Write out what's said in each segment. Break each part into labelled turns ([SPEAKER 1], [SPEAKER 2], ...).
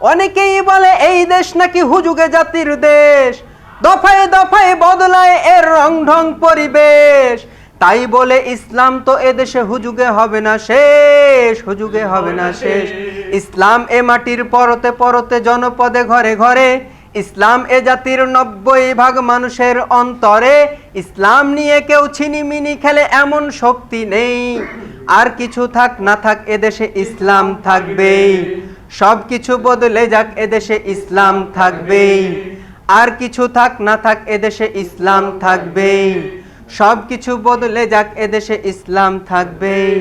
[SPEAKER 1] অনেকেই বলে এই দেশ নাকি হুজুগে জাতির দেশ। দফায় দফায় বদলায় এর রং ঢং পরিবেশ। তাই বলে ইসলাম তো এদেশে হুজুগে হবে না শেষ, হুজুগে হবে না শেষ। ইসলাম এ মাটির পরতে পরতে জনপদে ঘরে ঘরে, ইসলাম এ জাতির নব্বই ভাগ মানুষের অন্তরে। ইসলাম নিয়ে কেউ ছিনিমিনি খেলে এমন শক্তি নেই। আর কিছু থাক না থাক এদেশে ইসলাম থাকবেই। সব কিছু বদলে যাক এদেশে ইসলাম থাকবেই। আর কিছু থাক না থাক এদেশে ইসলাম থাকবেই। সব কিছু বদলে যাক এদেশে ইসলাম থাকবেই।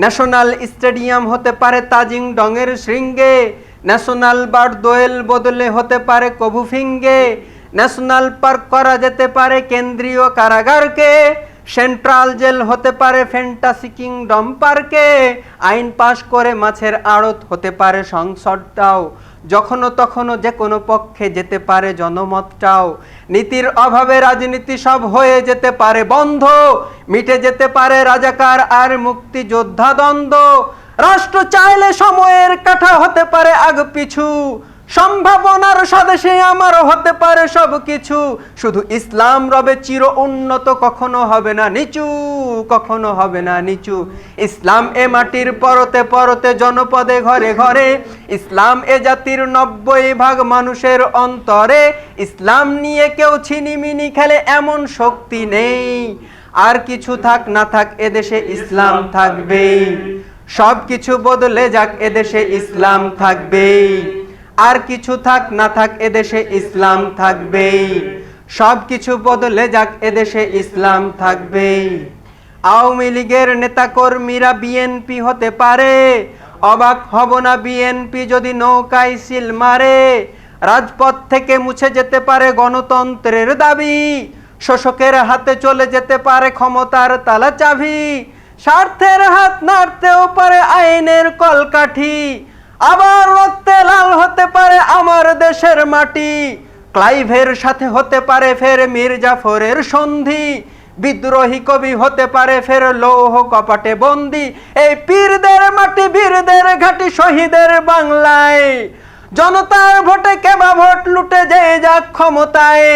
[SPEAKER 1] ন্যাশনাল স্টেডিয়াম হতে পারে তাজিং ডংয়ের শৃঙ্গে। ন্যাশনাল বার দোয়েল বদলে হতে পারে কবু ফিঙ্গে ন্যাশনাল পার্ক করা যেতে পারে কেন্দ্রীয় কারাগারকে। সেন্ট্রাল জেল হতে পারে ফ্যান্টাসি কিংডম পার্কে। আইন পাশ করে মাছের আড়ত হতে পারে সংসদটাও। যখনও তখনও যে কোনো পক্ষে যেতে পারে জনমতটাও। নীতির অভাবে রাজনীতি সব হয়ে যেতে পারে বন্ধ। মিটে যেতে পারে রাজাকার আর মুক্তিযোদ্ধা দ্বন্দ্ব রাষ্ট্র চাইলে সময়ের কাঠা হতে পারে আগ পিছু। সম্ভাবনার স্বদেশে আমারও হতে পারে সব কিছু শুধু ইসলাম রবে চির উন্নত, কখনো হবে না নিচু, কখনো হবে না নিচু। ইসলাম এ মাটির পরতে পরতে জনপদে ঘরে ঘরে, ইসলাম এ জাতির নব্বই ভাগ মানুষের অন্তরে। ইসলাম নিয়ে কেউ ছিনিমিনি খেলে এমন শক্তি নেই। আর কিছু থাক না থাক এদেশে ইসলাম থাকবেই। সব কিছু বদলে যাক এদেশে ইসলাম থাকবেই। আর কিছু থাক, না থাক, এদেশে ইসলাম থাকবেই। সব কিছু বদলে যাক, এদেশে ইসলাম থাকবেই। আওয়ামী লীগের নেতাকর্মীরা বিএনপি হতে পারে, অবাক হব না বিএনপি যদি নৌকায় সিল মারে। রাজপথ থেকে মুছে যেতে পারে গণতন্ত্রের দাবি, শোষকের হাতে চলে যেতে পারে ক্ষমতার তালা চাবি স্বার্থের হাত নাড়তেও পারে আইনের কলকাঠি আবার রক্তে লাল হতে পারে আমার দেশের মাটি। ক্লাইভের সাথে হতে পারে ফের মীর জাফরের সন্ধি। বিদ্রোহী কবি হতে পারে ফের লৌহ কপাটে বন্দি। এই পীরদের মাটি, বীরদের ঘাটি শহীদের বাংলায়। জনতার ভোটে কেবা ভোট লুটে যে যাক ক্ষমতায়।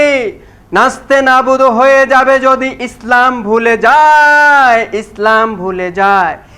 [SPEAKER 1] নাচতে নাবুদ হয়ে যাবে যদি ইসলাম ভুলে যায়, ইসলাম ভুলে যায়।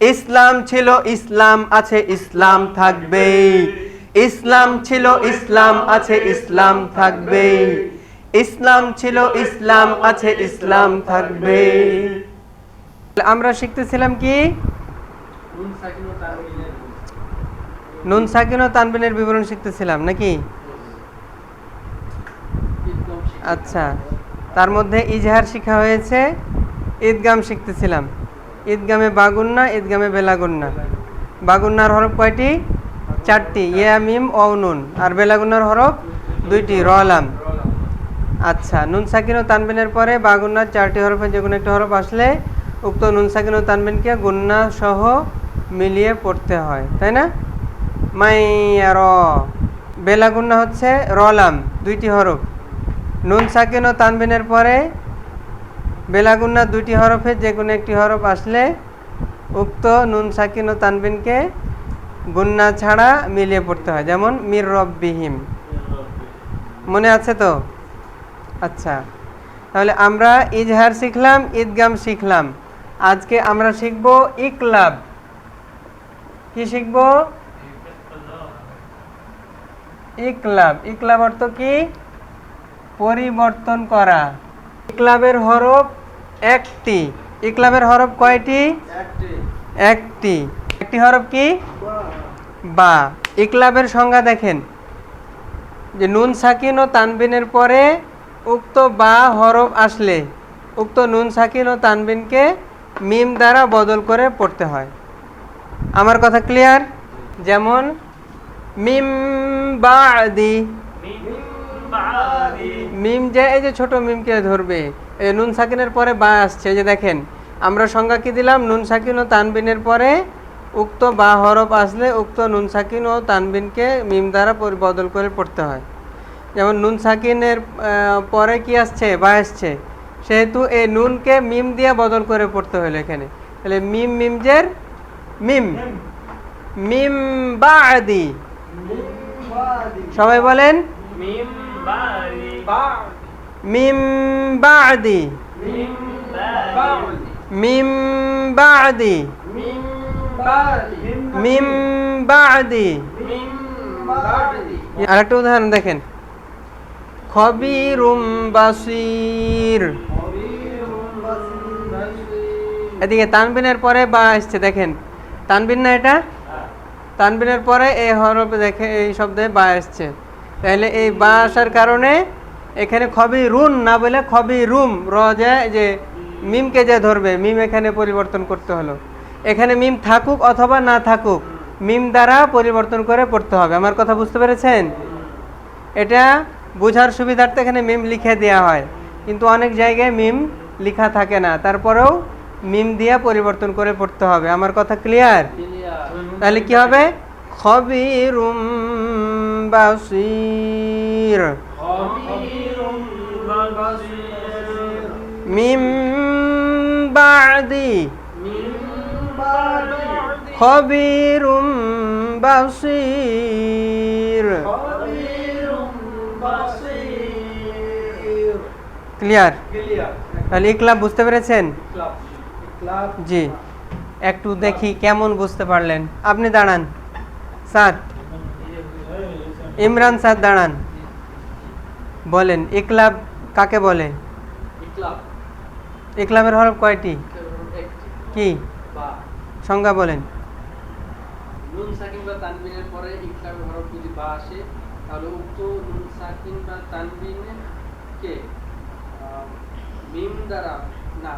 [SPEAKER 1] ইসলাম ছিল ইসলাম আছে, ইসলাম থাকবে ইসলাম ছিল ইসলাম আছে, ইসলাম থাকবে ইসলাম ছিল ইসলাম আছে, ইসলাম থাকবে আমরা শিখতেছিলাম কি? নুন সাকিন ও তানবিনের বিবরণ শিখতেছিলাম, নাকি? আচ্ছা তার মধ্যে ইজহার শিখা হয়েছে, ঈদগাম শিখতেছিলাম। ঈদগামে বাগুন্না, ঈদগামে বেলাগুন্না। বাগুন্নার হরফ কয়টি? চারটি। ইয়া, মিম অউনুন আর বেলাগুন্নার হরফ দুইটি রলাম আচ্ছা নুন, সাকিন ও তানবিনের পরে বাগুন্নার চারটি হরফে যে কোনো একটি হরফ আসলে উক্ত নুন, সাকিন ও তানবিনকে গুন্না সহ মিলিয়ে পড়তে হয়, তাই না? মাই র। বেলাগুন্না হচ্ছে রলাম দুইটি হরফ। নুন, সাকিন ও তানবিনের পরে বেলাগুন্না দুইটি হরফে যে কোনো একটি হরফ আসলে উক্ত নুন, সাকিন ও তানবিনকে গুন্না ছাড়া মিলিয়ে পড়তে হয়। যেমন, মির রব রব্বিহিম। মনে আছে তো? আচ্ছা। তাহলে আমরা ইজহার শিখলাম, ঈদগাম শিখলাম। আজকে আমরা শিখব ইকলাব। কি শিখব? ইকলাব। ইকলাব অর্থ কি? পরিবর্তন করা। ইকলাবের হরফ একটি। ইকলাবের হরফ কয়টি? একটি। একটি। হরফ কি? বা। ইকলাবের সংজ্ঞা দেখেন। যে নুন সাকিন ও তানবিনের পরে উক্ত বা হরফ আসলে উক্ত নুন সাকিন ও তানবিনকে মিম দ্বারা বদল করে পড়তে হয়। আমার কথা ক্লিয়ার? যেমন মিম বাদি। মিম যে এই যে ছোট মিমকে ধরবে নুন সাকিনের পরে বা আসছে যে দেখেন আমরা সংজ্ঞা কি দিলাম? নুন সাকিন ও তানবিনের পরে উক্ত বা হরফ আসলে উক্ত নুন সাকিন ও তানবিনকে মিম দ্বারা বদল করে পড়তে হয়। যেমন নুন সাকিনের পরে কি আসছে? বা আসছে। সেহেতু এই নুনকে মিম দিয়ে বদল করে পড়তে হলো এখানে। তাহলে মিম মিমজের মিম। মিম বাদি। সবাই বলেন?
[SPEAKER 2] মিম বাড়ি
[SPEAKER 1] মিম বাদি।
[SPEAKER 2] মিম
[SPEAKER 1] বাদি।
[SPEAKER 2] মিম
[SPEAKER 1] বাদি। আরেকটা উদাহরণ দেখেন। খবিরুম বাসির। এদিকে তানবিনের পরে বা আসছে দেখেন। তানবিন না এটা? তানবিনের পরে এই হরফে দেখে এই শব্দে বা আসছে তাহলে এই বা আসার কারণে এখানে খবি রুন না বলে খবি রুম র যে মিমকে যে ধরবে, মিম এখানে পরিবর্তন করতে হলো। এখানে মিম থাকুক অথবা না থাকুক, মিম দ্বারা পরিবর্তন করে পড়তে হবে। আমার কথা বুঝতে পেরেছেন? এটা বোঝার সুবিধার্থে এখানে মিম লিখে দেওয়া হয়। কিন্তু অনেক জায়গায় মিম লিখা থাকে না। তারপরেও মিম দিয়া পরিবর্তন করে পড়তে হবে। আমার কথা ক্লিয়ার? তাহলে কি হবে? খবিরুম বাসির। মিম বাদি খবিরুম বাসির। ক্লিয়ার? তাহলে ইকলাব বুঝতে পেরেছেন? জি। একটু দেখি কেমন বুঝতে পারলেন। আপনি দাঁড়ান। স্যার। ইমরান স্যার দাঁড়ান। বলেন ইকলাব কাকে বলে?
[SPEAKER 2] ক্লাব
[SPEAKER 1] ইকলাবের হরফ কয়টি? কি? সংজ্ঞা বলেন।
[SPEAKER 2] নুন সাকিন বা তানবিনের পরে ইকলাবের হরফ যদি বা আসে তাহলে উক্ত নুন সাকিন বা তানবিনে মিম দ্বারা না।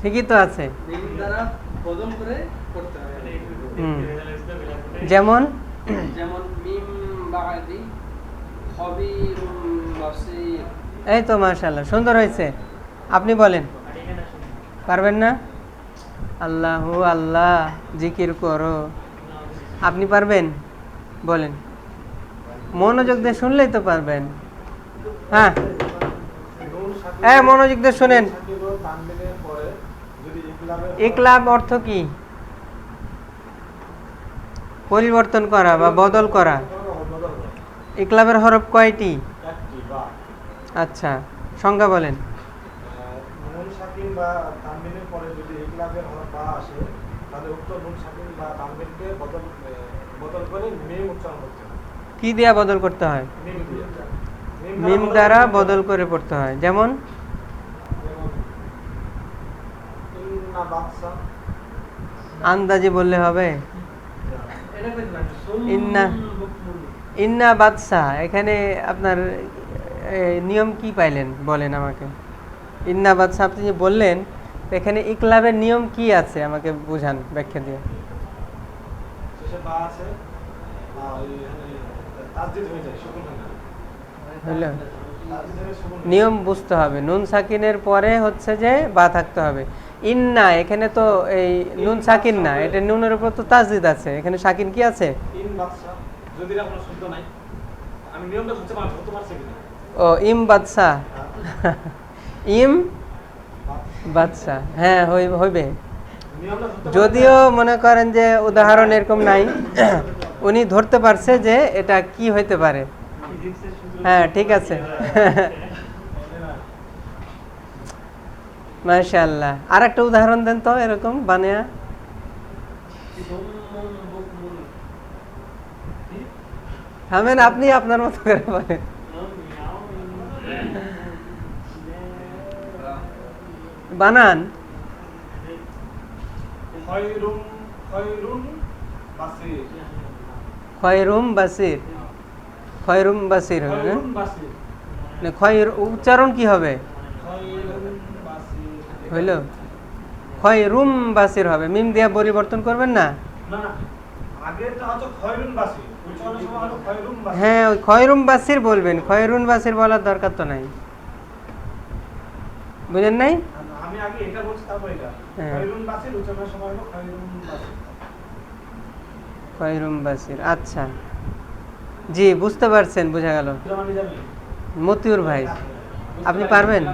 [SPEAKER 1] ঠিকই তো আছে।
[SPEAKER 2] মিম দ্বারা বদল করে করতে হবে।
[SPEAKER 1] যেমন?
[SPEAKER 2] যেমন মিম বাদি খবিরুম বাসির।
[SPEAKER 1] এই তো মাশাল্লাহ সুন্দর হয়েছে। আপনি বলেন। পারবেন না? আল্লাহ আল্লাহ, জিকির করো। আপনি পারবেন? বলেন। মনোযোগ দিয়ে শুনলেই তো পারবেন। হ্যাঁ। হ্যাঁ মনোযোগ দিয়ে শুনেন। ইকলাব অর্থ কি? পরিবর্তন করা বা বদল করা। ইকলাবের হরফ কয়টি? আচ্ছা সংজ্ঞা বলেন।
[SPEAKER 3] বা তানবিনের পরে যদি বা আসে তাহলে উক্ত নুন সাকিন বা তানবিনকে বদল বদল করে মিম উচ্চারণ করতে হবে
[SPEAKER 1] কি দিয়া বদল করতে হয়?
[SPEAKER 3] মিম দিয়ে।
[SPEAKER 1] মিম দ্বারা বদল করে পড়তে হয়। যেমন? আন্দাজে বললে হবে। ইন্না ইন্না বাদশা। এখানে আপনার নিয়ম কি পাইলেন? বলেন আমাকে। ইন্না বাদশা আপনি যে বললেন এখানে ইকলাবের নিয়ম কি আছে? আমাকে বুঝান ব্যাখ্যা দিয়ে।
[SPEAKER 3] হয়ে হয় হয়।
[SPEAKER 1] নিয়ম বুঝতে হবে। নুন সাকিনের পরে হচ্ছে যে বা থাকতে হবে। ইন্না এখানে তো এই নুন সাকিন না এটা নুনের উপর তো তাজদিদ আছে। এখানে সাকিন কি আছে? ও ইম বাদশা ইম।
[SPEAKER 3] বাদশা
[SPEAKER 1] হ্যাঁ হই- হইবে। যদিও মনে করেন যে উদাহরণ এরকম নাই, উনি ধরতে পারছে যে এটা কি হইতে পারে। হ্যাঁ ঠিক আছে। মাশাআল্লাহ। আর একটা উদাহরণ দেন তো, এরকম, বানিয়া। থামেন, আপনি আপনার মতো করে বলেন। বানান।
[SPEAKER 3] খয়রুম বাসির।
[SPEAKER 1] খয়রুম বাসির। হবে না?
[SPEAKER 3] খয়রুন বাসির।
[SPEAKER 1] না খয়ের উচ্চারণ কি হবে? হইল? খয়রুম বাসির হবে। মিম দিয়া পরিবর্তন করবেন না? হ্যাঁ ওই খয়রুম বাসির বলবেন। খয়রুন বাসির বলার দরকার তো নাই। বুঝেন নাই?
[SPEAKER 3] আমি আগে এটা বলছি তারপর এটা।
[SPEAKER 1] হ্যাঁ।
[SPEAKER 3] খয়রুন বাসির সময় খয়রুন বাসির।
[SPEAKER 1] খয়রুম বাসির আচ্ছা। জি বুঝতে পারছেন বোঝা গেল। মতিউর ভাই আপনি পারবেন?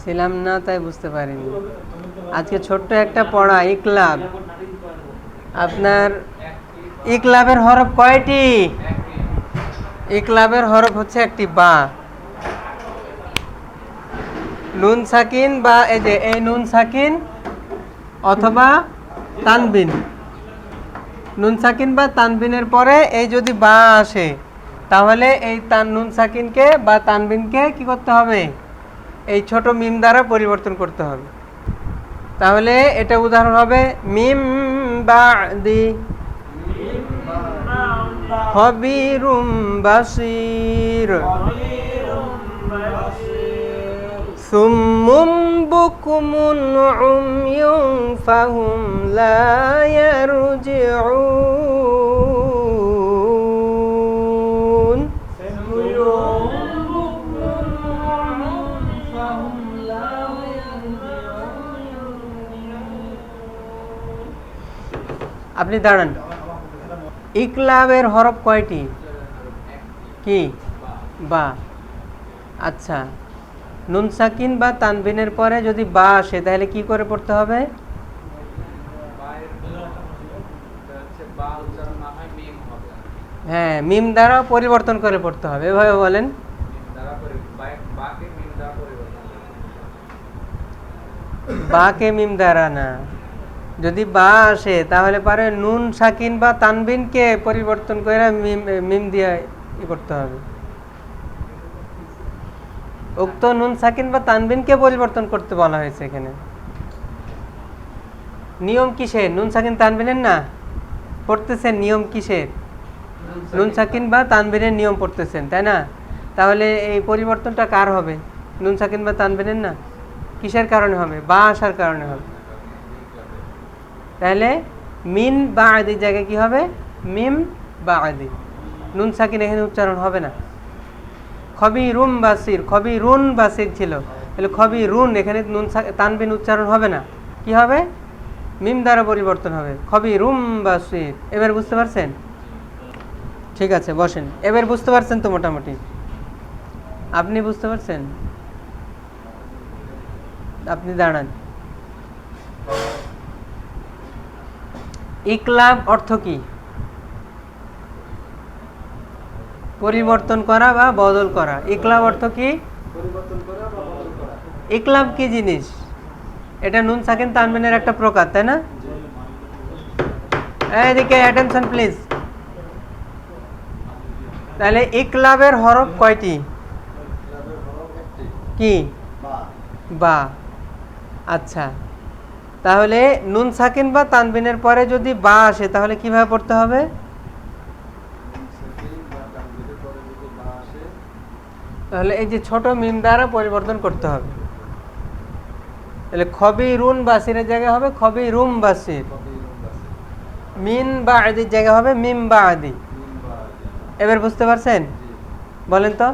[SPEAKER 1] ছিলাম না তাই বুঝতে পারিনি। আজকে ছোট্ট একটা পড়া ইকলাব। আপনার ইকলাবের হরফ কয়টি? ইকলাবের হরফ হচ্ছে একটি বা। নুন সাকিন বা এই যে এই নুন সাকিন অথবা তানবিন। নুন সাকিন বা তানবিনের পরে এই যদি বা আসে, তাহলে এই তান নুন সাকিনকে বা তানবিনকে কি করতে হবে? এই ছোট মিম দ্বারা পরিবর্তন করতে হবে। তাহলে এটা উদাহরণ হবে, মিম বাদি খবিরুম বাসির। সুম্মুম বুকুমুন উময়ুম ফাহুম লা ইয়ারজিউন। আপনি দাঁড়ান। ইকলাবের হরফ কয়টি? কি? বা। আচ্ছা। নুন সাকিন বা তানবিনের পরে যদি বা আসে, তাহলে কি করে পড়তে হবে?
[SPEAKER 2] হয়, মিম
[SPEAKER 1] দ্বারা পরিবর্তন করে পড়তে হবে। এভাবে বলেন।
[SPEAKER 2] বাকে মিম দ্বারা
[SPEAKER 1] না। যদি বা আসে, তাহলে পারে নুন সাকিন বা তানবিনকে পরিবর্তন করে মিম মিম দিয়ে করতে হবে। উক্ত নুন সাকিন বা তানবিনকে পরিবর্তন করতে বলা হয়েছে এখানে। নিয়ম কিসের নুন সাকিন তানবিনের না? পড়তেছেন নিয়ম কিসের নুন সাকিন বা তানবিনের নিয়ম পড়তেছেন, তাই না? তাহলে এই পরিবর্তনটা কার হবে? নুন সাকিন বা তানবিনের না? কিসের কারণে হবে? বা আসার কারণে হবে। তাহলে মিন বা আদির জায়গায় কি হবে? মিম বা আদি। নুন সাকিন এখানে উচ্চারণ হবে না। খবি রুম বাসির খবি রুন বাসির ছিল। তাহলে খবি রুন এখানে নুন তানবিন উচ্চারণ হবে না। কি হবে? মিম দ্বারা পরিবর্তন হবে। খবি রুম বাসির এবার বুঝতে পারছেন? ঠিক আছে, বসেন। এবার বুঝতে পারছেন তো মোটামুটি? আপনি বুঝতে পারছেন? আপনি দাঁড়ান। ইকলাব অর্থ কি? পরিবর্তন করা বা বদল করা। ইকলাব অর্থ কি? ইকলাব কি জিনিস? এটা নুন সাকিন তানবিনের একটা প্রকার তাই না? এদিকে অ্যাটেনশন প্লিজ তাহলে ইকলাবের হরফ কয়টি? কি? বা। আচ্ছা। তাহলে নুন সাকিন বা তানবিনের পরে যদি বা আসে তাহলে কীভাবে পড়তে হবে? তাহলে এই যে ছোট মিম দ্বারা পরিবর্তন করতে হবে। তাহলে খবি রুন বাসিরের জায়গায় হবে, খবি রুম বাসির। মিন বা আদির জায়গায় হবে, মিম বা আদি এবার বুঝতে পারছেন? বলেন তো।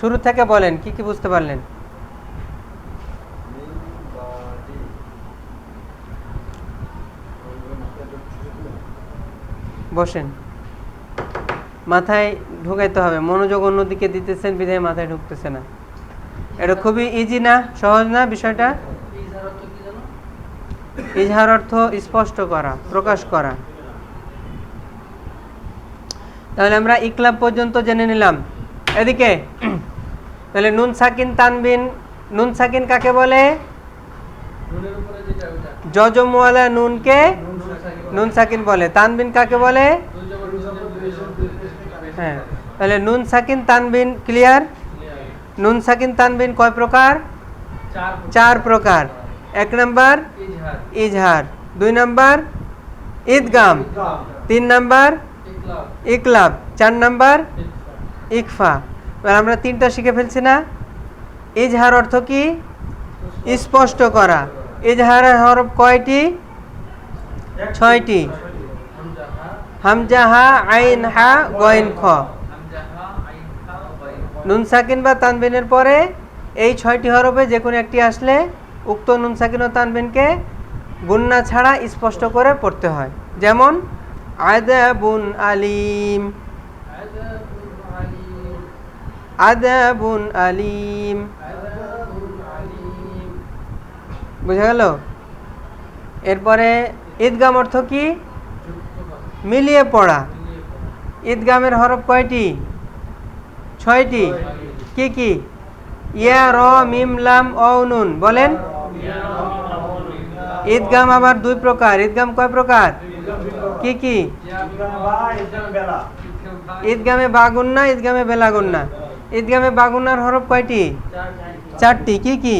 [SPEAKER 1] শুরু থেকে বলেন, কি কি বুঝতে পারলেন? বসেন। মাথায় ঢুকাইতে হবে। মনোযোগ অন্যদিকে দিতেছেন, বিধায় মাথায় ঢুকতেছে না। এটা খুবই ইজি না, সহজ না বিষয়টা?
[SPEAKER 2] ইজহার অর্থ
[SPEAKER 1] স্পষ্ট করা, প্রকাশ করা। তাহলে আমরা ইকলাব পর্যন্ত জেনে নিলাম। এদিকে, তাহলে নুন সাকিন তানবিন, নুন সাকিন কাকে বলে? জজমওয়ালা নুনকে
[SPEAKER 2] নুন সাকিন
[SPEAKER 1] বলে। তানবিন কাকে বলে
[SPEAKER 2] দুই জবর দুই জবর দুই জবর দুই পেশ
[SPEAKER 1] হ্যাঁ। তাহলে নুন সাকিন তানবিন ক্লিয়ার? নুন সাকিন তানবিন কয় প্রকার?
[SPEAKER 2] চার
[SPEAKER 1] প্রকার। এক নম্বর?
[SPEAKER 2] ইজহার।
[SPEAKER 1] দুই নম্বর? ঈদগাম। তিন নাম্বার?
[SPEAKER 2] ইকলাব।
[SPEAKER 1] চার নাম্বার?
[SPEAKER 2] ইকফা।
[SPEAKER 1] ইকফা। এবার আমরা তিনটা শিখে ফেলছি না? ইজহার অর্থ কি? স্পষ্ট। করা। ইজহারের হরফ কয়টি? ছয়টি।
[SPEAKER 2] হামজাহা
[SPEAKER 1] আইন হা গয়েন খ। নুন সাকিন বা তানবিনের পরে এই ছয়টি হরফে যে কোনো একটি আসলে উক্ত নুন সাকিন ও তানবিনকে গুন্না ছাড়া স্পষ্ট করে পড়তে হয়। যেমন আদাবুন আলিম। আদাবুন আলিম। বুঝা গেল? এরপরে ঈদগাম অর্থ কি? মিলিয়ে পড়া। ঈদগামের হরফ কয়টি? ছয়টি। কি কি? ইয়া, র, মিম, লাম নুন বলেন। ঈদগাম আবার দুই প্রকার। ঈদগাম কয় প্রকার? কি কি? ঈদগামে বাগুন্না ঈদগামে বেলাগুন্না ঈদগামে বাগুন্নার হরফ কয়টি? চারটি। কি কি?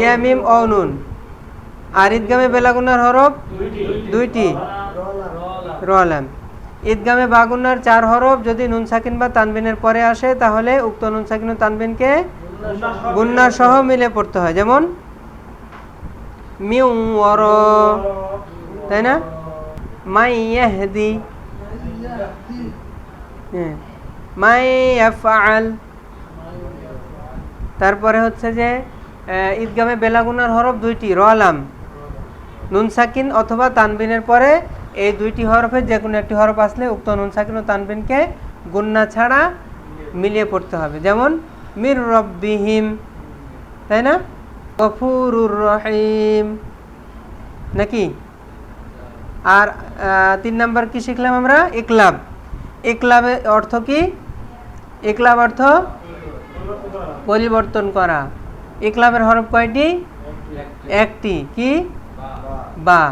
[SPEAKER 1] ইয়া, মিম অ নুন। আর ঈদগামে বেলাগুন্নার হরফ? দুইটি। রলাম ঈদগামে বাগুন্নার চার হরফ যদি নুন সাকিন বা তানবিনের পরে আসে তাহলে উক্ত নুন সাকিন তানবিনকে গুন্না সহ মিলে পড়তে হয়। যেমন মিউ অর তাই না? মাই ইয়াহদি হ্যাঁ, মাই ইয়াফআল। তারপরে হচ্ছে যে ঈদগামে বেলাগুনার হরফ দুইটি রলাম নুন সাকিন অথবা তানবিনের পরে এই দুইটি হরফের যে কোনো একটি হরফ আসলে উক্ত নুন সাকিন ও তানবিনকে গুন্না ছাড়া মিলিয়ে পড়তে হবে। যেমন, মির রব্বিহিম তাই না? গফুরুর রহিম নাকি? আর তিন নাম্বার কি শিখলাম আমরা? ইকলাব ইকলাবের অর্থ কি? ইকলাব অর্থ পরিবর্তন করা। ইকলাবের হরফ কয়টি? একটি। কি? বা।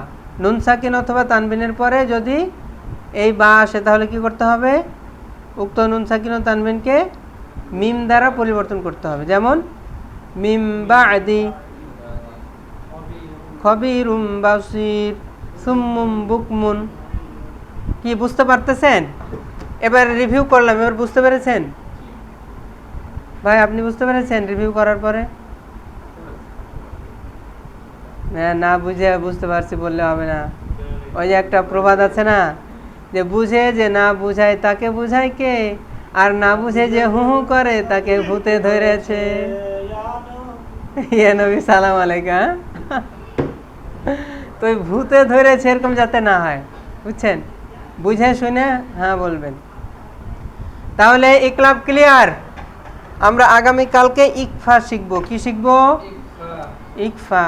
[SPEAKER 1] নুন সাকিন অথবা তানবিনের পরে যদি এই বা আসে, তাহলে কি করতে হবে? উক্ত নুন সাকিন ও তানবিনকে মিম দ্বারা পরিবর্তন করতে হবে। যেমন, মিম বা আদি খবিরুম বাসির, সুম্মুম বুকমুন। কি, বুঝতে পারতেছেন? এবার রিভিউ করলাম, এবার বুঝতে পেরেছেন? ভাই, আপনি বুঝতে পেরেছেন রিভিউ করার পরে? না বুঝে বুঝতে পারছি বললে হবে না। ওই যে একটা প্রবাদ আছে না যে বুঝে যে না বুঝায় তাকে বুঝায় কে আর না বুঝে যে হু হু করে তাকে ভূতে ধরেছে। ইয়ে নবী সালাম আলাইকা তো ওই ভূতে ধরেছে এরকম যাতে না হয় বুঝছেন? বুঝে শুনে হ্যাঁ বলবেন। তাহলে ইকলাব ক্লিয়ার? আমরা আগামী কালকে ইকফা শিখব। কি শিখব?
[SPEAKER 2] ইকফা।
[SPEAKER 1] ইকফা।